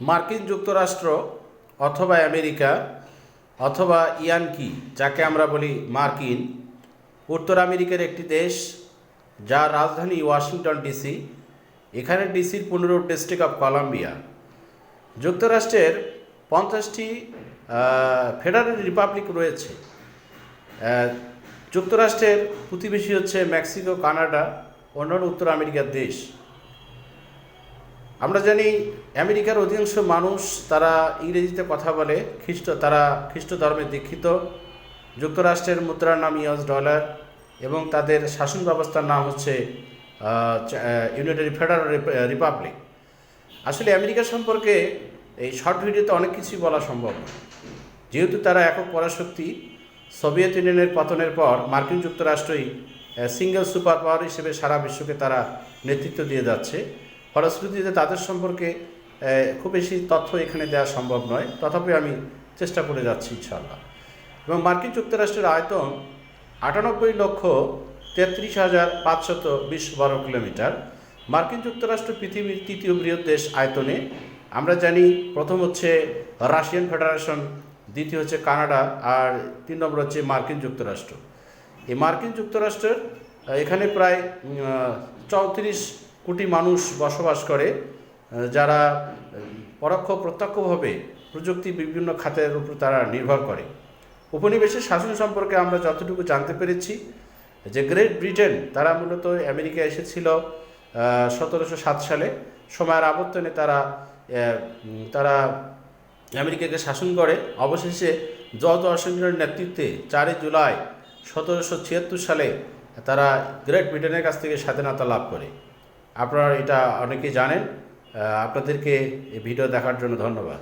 মার্কিন যুক্তরাষ্ট্র অথবা আমেরিকা অথবা ইয়ানকি, যাকে আমরা বলি মার্কিন, উত্তর আমেরিকার একটি দেশ যার রাজধানী ওয়াশিংটন ডিসি, এখানে ডিসির পনেরো ডিস্ট্রিক্ট অফ কলম্বিয়া। যুক্তরাষ্ট্রের পঞ্চাশটি ফেডারেল রিপাবলিক রয়েছে। যুক্তরাষ্ট্রের প্রতিবেশী হচ্ছে মেক্সিকো, কানাডা, অন্যান্য উত্তর আমেরিকার দেশ। আমরা জানি আমেরিকার অধিকাংশ মানুষ তারা ইংরেজিতে কথা বলে, খ্রিস্ট, তারা খ্রিস্ট ধর্মে দীক্ষিত, যুক্তরাষ্ট্রের মুদ্রার নাম ইউএস ডলার এবং তাদের শাসন ব্যবস্থার নাম হচ্ছে ইউনাইটেড ফেডারেল রিপাবলিক। আসলে আমেরিকা সম্পর্কে এই শর্ট ভিডিওতে অনেক কিছুই বলা সম্ভব। যেহেতু তারা একক পরাশক্তি, সোভিয়েত ইউনিয়নের পতনের পর মার্কিন যুক্তরাষ্ট্রই সিঙ্গেল সুপার পাওয়ার হিসেবে সারা বিশ্বকে তারা নেতৃত্ব দিয়ে যাচ্ছে। ফলশ্রুতিতে তাদের সম্পর্কে খুব বেশি তথ্য এখানে দেওয়া সম্ভব নয়। তথাপি আমি চেষ্টা করে যাচ্ছি ইনশাল্লাহ এবং মার্কিন যুক্তরাষ্ট্রের আয়তন আটানব্বই লক্ষ তেত্রিশ হাজার পাঁচশত বিশ বর্গ কিলোমিটার। মার্কিন যুক্তরাষ্ট্র পৃথিবীর তৃতীয় বৃহৎ দেশ আয়তনে। আমরা জানি প্রথম হচ্ছে রাশিয়ান ফেডারেশন, দ্বিতীয় হচ্ছে কানাডা, আর তিন নম্বর হচ্ছে মার্কিন যুক্তরাষ্ট্র। এই মার্কিন যুক্তরাষ্ট্রের এখানে প্রায় চৌত্রিশ কোটি মানুষ বসবাস করে যারা পরোক্ষ প্রত্যক্ষভাবে প্রযুক্তি বিভিন্ন খাতের উপর তারা নির্ভর করে। উপনিবেশের শাসন সম্পর্কে আমরা যতটুকু জানতে পেরেছি, যে গ্রেট ব্রিটেন, তারা মূলত আমেরিকা এসেছিল সতেরোশো সাত সালে। সময়ের আবর্তনে তারা তারা আমেরিকাকে শাসন করে। অবশেষে জর্জ ওয়াশিংটনের নেতৃত্বে চারই জুলাই সতেরোশো ছিয়াত্তর সালে তারা গ্রেট ব্রিটেনের কাছ থেকে স্বাধীনতা লাভ করে। আপনারা এটা অনেকে জানেন। আপনাদেরকে এই ভিডিও দেখার জন্য ধন্যবাদ।